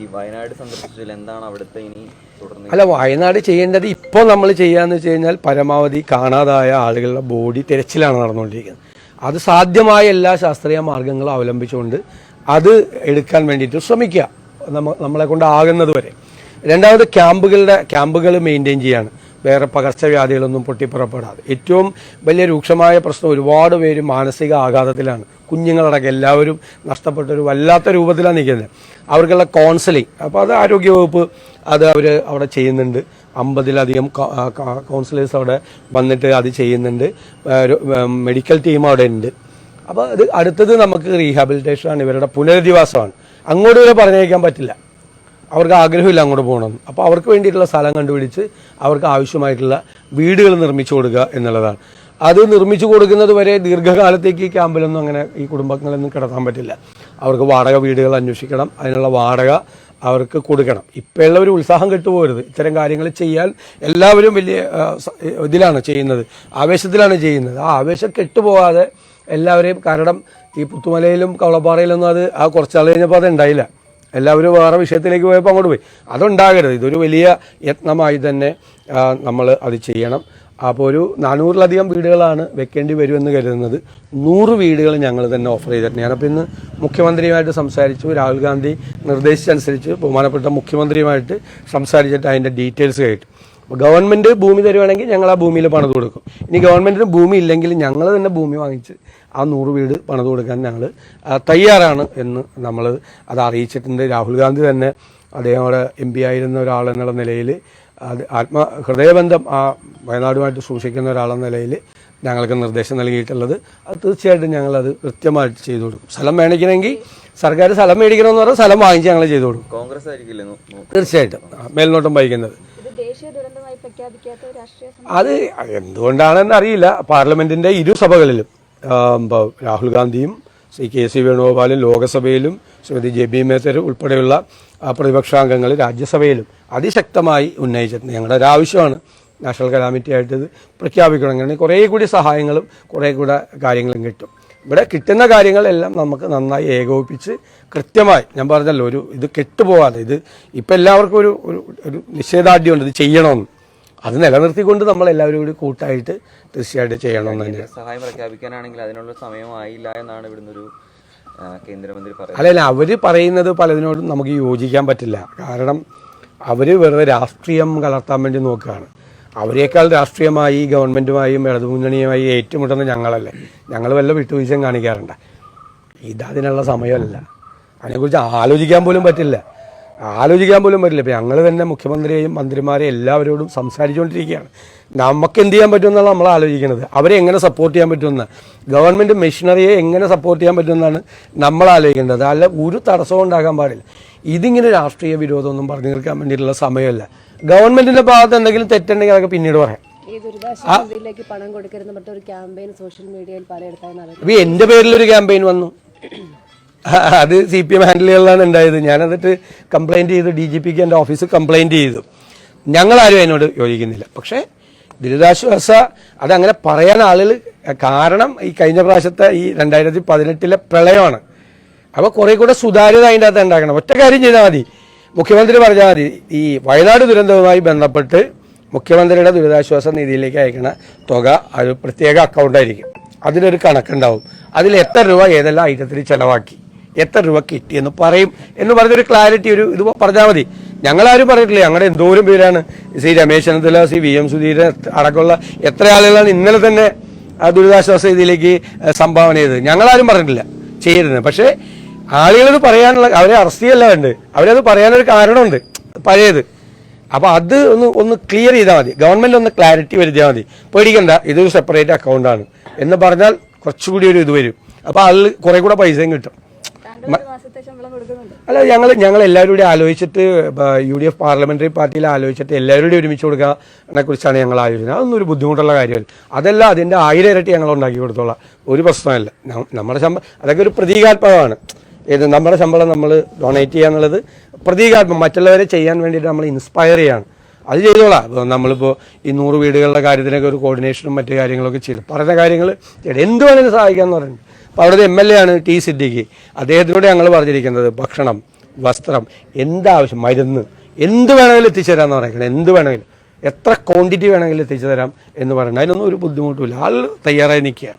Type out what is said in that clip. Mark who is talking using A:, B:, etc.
A: ഈ വയനാട് സന്ദർശിച്ചതിൽ എന്താണ് അവിടുത്തെ ഇനി തുടർന്ന്
B: അല്ല വയനാട് ചെയ്യേണ്ടത് ഇപ്പോൾ നമ്മൾ ചെയ്യാന്ന് വെച്ച് കഴിഞ്ഞാൽ പരമാവധി കാണാതായ ആളുകളുടെ ബോഡി തിരച്ചിലാണ് നടന്നുകൊണ്ടിരിക്കുന്നത്. അത് സാധ്യമായ എല്ലാ ശാസ്ത്രീയ മാർഗങ്ങളും അവലംബിച്ചുകൊണ്ട് അത് എടുക്കാൻ വേണ്ടിയിട്ട് ശ്രമിക്കുക. നമ്മ നമ്മളെ കൊണ്ട് ആകുന്നത് വരെ. രണ്ടാമത് ക്യാമ്പുകളുടെ ക്യാമ്പുകൾ മെയിന്റെയിൻ ചെയ്യാണ്. വേറെ പകർച്ചവ്യാധികളൊന്നും പൊട്ടിപ്പുറപ്പെടാതെ. ഏറ്റവും വലിയ രൂക്ഷമായ പ്രശ്നം ഒരുപാട് പേര് മാനസിക ആഘാതത്തിലാണ്. കുഞ്ഞുങ്ങളടക്കം എല്ലാവരും നഷ്ടപ്പെട്ടൊരു വല്ലാത്ത രൂപത്തിലാണ് നിൽക്കുന്നത്. അവർക്കുള്ള കൗൺസിലിംഗ് അപ്പോൾ അത് ആരോഗ്യവകുപ്പ് അത് അവർ അവിടെ ചെയ്യുന്നുണ്ട്. അമ്പതിലധികം കൗൺസിലേഴ്സ് അവിടെ വന്നിട്ട് അത് ചെയ്യുന്നുണ്ട്. മെഡിക്കൽ ടീം അവിടെ ഉണ്ട്. അപ്പോൾ അത് അടുത്തത് നമുക്ക് റീഹാബിലിറ്റേഷനാണ് ഇവരുടെ പുനരധിവാസമാണ്. അങ്ങോട്ട് വരെ പറഞ്ഞേക്കാൻ പറ്റില്ല. അവർക്ക് ആഗ്രഹമില്ല അങ്ങോട്ട് പോകണം. അപ്പോൾ അവർക്ക് വേണ്ടിയിട്ടുള്ള സ്ഥലം കണ്ടുപിടിച്ച് അവർക്ക് ആവശ്യമായിട്ടുള്ള വീടുകൾ നിർമ്മിച്ചു കൊടുക്കുക എന്നുള്ളതാണ്. അത് നിർമ്മിച്ചു കൊടുക്കുന്നത് വരെ ദീർഘകാലത്തേക്ക് ഈ ക്യാമ്പിലൊന്നും അങ്ങനെ ഈ കുടുംബങ്ങളൊന്നും കിടക്കാൻ പറ്റില്ല. അവർക്ക് വാടക വീടുകൾ അന്വേഷിക്കണം അതിനുള്ള വാടക അവർക്ക് കൊടുക്കണം. ഇപ്പോഴുള്ള ഒരു ഉത്സാഹം കെട്ടുപോകരുത്. ഇത്തരം കാര്യങ്ങൾ ചെയ്യാൻ എല്ലാവരും വലിയ ഇതിലാണ് ചെയ്യുന്നത്. ആവേശത്തിലാണ് ചെയ്യുന്നത്. ആ ആവേശം കെട്ടുപോകാതെ എല്ലാവരെയും കാരണം ഈ പുത്തുമലയിലും കവളപ്പാറയിലൊന്നും അത് ആ കുറച്ചാൾ കഴിഞ്ഞപ്പോൾ അത് ഉണ്ടായില്ല. എല്ലാവരും വേറെ വിഷയത്തിലേക്ക് പോയപ്പോൾ അങ്ങോട്ട് പോയി. അതുണ്ടാകരുത്. ഇതൊരു വലിയ യത്നമായി തന്നെ നമ്മൾ അത് ചെയ്യണം. അപ്പോൾ ഒരു നാനൂറിലധികം വീടുകളാണ് വെക്കേണ്ടി വരുമെന്ന് കരുതുന്നത്. നൂറ് വീടുകൾ ഞങ്ങൾ തന്നെ ഓഫർ ചെയ്തിട്ടുണ്ട്. ഞാനപ്പോൾ ഇന്ന് മുഖ്യമന്ത്രിയുമായിട്ട് സംസാരിച്ചു രാഹുൽ ഗാന്ധി നിർദ്ദേശിച്ചനുസരിച്ച് ബഹുമാനപ്പെട്ട മുഖ്യമന്ത്രിയുമായിട്ട് സംസാരിച്ചിട്ട് അതിന്റെ ഡീറ്റെയിൽസ് കേട്ടു. അപ്പോൾ ഗവൺമെന്റ് ഭൂമി തരുവാണെങ്കിൽ ഞങ്ങൾ ആ ഭൂമിയിൽ പണിത് കൊടുക്കും. ഇനി ഗവൺമെന്റിന് ഭൂമി ഇല്ലെങ്കിൽ ഞങ്ങൾ തന്നെ ഭൂമി വാങ്ങിച്ച് ആ നൂറ് വീട് പണിത് കൊടുക്കാൻ ഞങ്ങൾ തയ്യാറാണ് എന്ന് നമ്മൾ അത് അറിയിച്ചിട്ടുണ്ട്. രാഹുൽ ഗാന്ധി തന്നെ അദ്ദേഹം അവിടെ എം പി ആയിരുന്ന ഒരാൾ എന്നുള്ള നിലയിൽ അത് ആത്മ ഹൃദയബന്ധം ആ വയനാടുമായിട്ട് സൂക്ഷിക്കുന്ന ഒരാളെന്ന നിലയിൽ ഞങ്ങൾക്ക് നിർദ്ദേശം നൽകിയിട്ടുള്ളത്. അത് തീർച്ചയായിട്ടും ഞങ്ങളത് കൃത്യമായിട്ട് ചെയ്തു കൊടുക്കും. സ്ഥലം മേടിക്കണമെങ്കിൽ സർക്കാർ സ്ഥലം മേടിക്കണമെന്ന് പറഞ്ഞാൽ സ്ഥലം വാങ്ങിച്ച് ഞങ്ങൾ ചെയ്തു കൊടുക്കും.
A: കോൺഗ്രസ് ആയിരിക്കില്ല?
B: തീർച്ചയായിട്ടും. മേൽനോട്ടം വഹിക്കുന്നത്
C: ഇത് ദേശീയ ദുരന്തമായി പ്രഖ്യാപിക്കാത്ത ഒരു രാഷ്ട്രീയ സം-
B: അത് എന്തുകൊണ്ടാണെന്ന് അറിയില്ല. പാർലമെന്റിന്റെ ഇരു സഭകളിലും രാഹുൽ ഗാന്ധിയും ശ്രീ കെ സി വേണുഗോപാലും ലോകസഭയിലും ശ്രീമതി ജെ ബി മേത്തർ ഉൾപ്പെടെയുള്ള പ്രതിപക്ഷാംഗങ്ങൾ രാജ്യസഭയിലും അതിശക്തമായി ഉന്നയിച്ചിട്ടുണ്ട്. ഞങ്ങളുടെ ഒരു ആവശ്യമാണ് നാഷണൽ കലാമിറ്റി ആയിട്ട് ഇത് പ്രഖ്യാപിക്കണം അങ്ങനെ കുറേ കൂടി സഹായങ്ങളും കുറേ കൂടെ കാര്യങ്ങളും കിട്ടും. ഇവിടെ കിട്ടുന്ന കാര്യങ്ങളെല്ലാം നമുക്ക് നന്നായി ഏകോപിപ്പിച്ച് കൃത്യമായി ഞാൻ പറഞ്ഞല്ലോ ഒരു ഇത് കെട്ടുപോകാതെ ഇത് ഇപ്പം എല്ലാവർക്കും ഒരു ഒരു നിഷേധാഢ്യമുണ്ട് ഇത് ചെയ്യണമെന്ന്. അത് നിലനിർത്തിക്കൊണ്ട് നമ്മൾ എല്ലാവരും കൂടി കൂട്ടായിട്ട് തീർച്ചയായിട്ടും ചെയ്യണമെന്ന് തന്നെ
A: സഹായം പ്രഖ്യാപിക്കാനാണെങ്കിൽ അതിനുള്ള സമയമായില്ല എന്നാണ് ഇവിടുന്ന് ഒരു കേന്ദ്രമന്ത്രി പറയുന്നത്.
B: അല്ലല്ല അവർ പറയുന്നത് പലതിനോടും നമുക്ക് യോജിക്കാൻ പറ്റില്ല. കാരണം അവർ വെറുതെ രാഷ്ട്രീയം കലർത്താൻ വേണ്ടി നോക്കുകയാണ്. അവരെക്കാൾ രാഷ്ട്രീയമായി ഗവൺമെന്റുമായും ഇടതുമുന്നണിയുമായി ഏറ്റുമുട്ടുന്ന ഞങ്ങളല്ലേ. ഞങ്ങൾ വല്ല വിട്ടുവീഴ്ചയും കാണിക്കാറുണ്ട്. ഇതതിനുള്ള സമയമല്ല. അതിനെക്കുറിച്ച് ആലോചിക്കാൻ പോലും പറ്റില്ല. ആലോചിക്കാൻ പോലും പറ്റില്ല. ഇപ്പം ഞങ്ങൾ തന്നെ മുഖ്യമന്ത്രിയെയും മന്ത്രിമാരെയും എല്ലാവരോടും സംസാരിച്ചുകൊണ്ടിരിക്കുകയാണ്. നമുക്ക് എന്ത് ചെയ്യാൻ പറ്റുമെന്നാണ് നമ്മൾ ആലോചിക്കുന്നത്. അവരെ എങ്ങനെ സപ്പോർട്ട് ചെയ്യാൻ പറ്റുമെന്ന്. ഗവൺമെന്റ് മെഷീനറിയെ എങ്ങനെ സപ്പോർട്ട് ചെയ്യാൻ പറ്റുമെന്നാണ് നമ്മൾ ആലോചിക്കേണ്ടത് അല്ല ഒരു തടസ്സവും ഉണ്ടാകാൻ പാടില്ല. ഇതിങ്ങനെ രാഷ്ട്രീയ വിരോധമൊന്നും പറഞ്ഞു തീർക്കാൻ വേണ്ടിയിട്ടുള്ള സമയമല്ല. ഗവൺമെന്റിന്റെ ഭാഗത്ത് എന്തെങ്കിലും തെറ്റുണ്ടെങ്കിൽ അതൊക്കെ പിന്നീട് പറയാം.
C: പണം കൊടുക്കരുതെന്ന് പറഞ്ഞ ഒരു ക്യാമ്പയിൻ സോഷ്യൽ
B: അത് സി പി എം ഹാൻഡിലുകളിലാണ് ഉണ്ടായത് ഞാൻ എന്നിട്ട് കംപ്ലൈന്റ് ചെയ്തു ഡി ജി പിക്ക് എന്റെ ഓഫീസ് കംപ്ലൈന്റ് ചെയ്തു. ഞങ്ങളാരും അതിനോട് യോജിക്കുന്നില്ല. പക്ഷേ ദുരിതാശ്വാസ അതങ്ങനെ പറയാൻ ആളുകൾ കാരണം ഈ കഴിഞ്ഞ പ്രാവശ്യത്തെ ഈ രണ്ടായിരത്തി പതിനെട്ടിലെ പ്രളയമാണ്. അപ്പോൾ കുറെ കൂടെ സുതാര്യത അതിന്റെ അകത്ത് ഉണ്ടാക്കണം ഒറ്റ കാര്യം ചെയ്താൽ മതി. മുഖ്യമന്ത്രി പറഞ്ഞാൽ മതി. ഈ വയനാട് ദുരന്തവുമായി ബന്ധപ്പെട്ട് മുഖ്യമന്ത്രിയുടെ ദുരിതാശ്വാസ നിധിയിലേക്ക് അയക്കുന്ന തുക ഒരു പ്രത്യേക അക്കൗണ്ടായിരിക്കും അതിനൊരു കണക്കുണ്ടാവും. അതിൽ എത്ര രൂപ ഏതെല്ലാം ഐറ്റത്തിൽ ചെലവാക്കി. എത്ര രൂപ കിട്ടിയെന്ന് പറയും എന്ന് പറഞ്ഞൊരു ക്ലാരിറ്റി ഒരു ഇത് പറഞ്ഞാൽ മതി. ഞങ്ങളാരും പറഞ്ഞിട്ടില്ല ഞങ്ങളുടെ എന്തോരം പേരാണ്. ശ്രീ രമേശ് ചെന്നിത്തല ശ്രീ വി എം സുധീരൻ അടക്കമുള്ള എത്ര ആളുകളാണ് ഇന്നലെ തന്നെ ദുരിതാശ്വാസ ഇതിലേക്ക് സംഭാവന ചെയ്തത്. ഞങ്ങളാരും പറഞ്ഞിട്ടില്ല ചെയ്യരുത് പക്ഷേ ആളുകളത് പറയാനുള്ള അവരെ അറസ്റ്റ് ചെയ്യല്ല വേണ്ട അവരത് പറയാനൊരു കാരണമുണ്ട് പഴയത്. അപ്പോൾ അത് ഒന്ന് ഒന്ന് ക്ലിയർ ചെയ്താൽ മതി. ഗവൺമെന്റ് ഒന്ന് ക്ലാരിറ്റി വരുത്തിയാൽ മതി. പേടിക്കണ്ട ഇതൊരു സെപ്പറേറ്റ് അക്കൗണ്ടാണ് എന്ന് പറഞ്ഞാൽ കുറച്ചുകൂടി ഒരു ഇത് വരും. അപ്പോൾ അതിൽ കുറേ കൂടെ പൈസയും കിട്ടും. അല്ല ഞങ്ങൾ ഞങ്ങൾ എല്ലാവരും കൂടി ആലോചിച്ചിട്ട് യു ഡി എഫ് പാർലമെന്ററി പാർട്ടിയിൽ ആലോചിച്ചിട്ട് എല്ലാവരും കൂടി ഒരുമിച്ച് കൊടുക്കാനെ കുറിച്ചാണ് ഞങ്ങൾ ആലോചിക്കുന്നത്. അതൊന്നും ഒരു ബുദ്ധിമുട്ടുള്ള കാര്യമല്ല. അതല്ല അതിന്റെ ആയിരം ഇരട്ടി ഞങ്ങൾ ഉണ്ടാക്കി കൊടുത്തോളാം. ഒരു പ്രശ്നമല്ല. നമ്മുടെ ശമ്പളം അതൊക്കെ ഒരു പ്രതീകാത്മകമാണ്. ഇത് നമ്മുടെ ശമ്പളം നമ്മൾ ഡൊണേറ്റ് ചെയ്യുക എന്നുള്ളത് പ്രതീകാത്മകം. മറ്റുള്ളവരെ ചെയ്യാൻ വേണ്ടിയിട്ട് നമ്മൾ ഇൻസ്പയർ ചെയ്യാണ്. അത് ചെയ്തോളാം. നമ്മളിപ്പോൾ ഈ നൂറ് വീടുകളുടെ കാര്യത്തിനൊക്കെ ഒരു കോർഡിനേഷനും മറ്റു കാര്യങ്ങളൊക്കെ ചെയ്തു. പറഞ്ഞ കാര്യങ്ങൾ എന്ത് വേണമെങ്കിലും സഹായിക്കാമെന്ന് പറയുന്നത് അപ്പോൾ അവിടുത്തെ എം എൽ എ ആണ് ടി സിദ്ദിഖി. അദ്ദേഹത്തിനോട് ഞങ്ങൾ പറഞ്ഞിരിക്കുന്നത് ഭക്ഷണം വസ്ത്രം എന്താവശ്യം മരുന്ന് എന്ത് വേണമെങ്കിലും എത്തിച്ചു തരാമെന്ന് പറയുന്നത് എന്ത് വേണമെങ്കിലും. എത്ര ക്വാണ്ടിറ്റി വേണമെങ്കിലും എത്തിച്ചു തരാം എന്ന് പറയുന്നത് അതിനൊന്നും ഒരു ബുദ്ധിമുട്ടുമില്ല ആൾ തയ്യാറായി നിൽക്കുക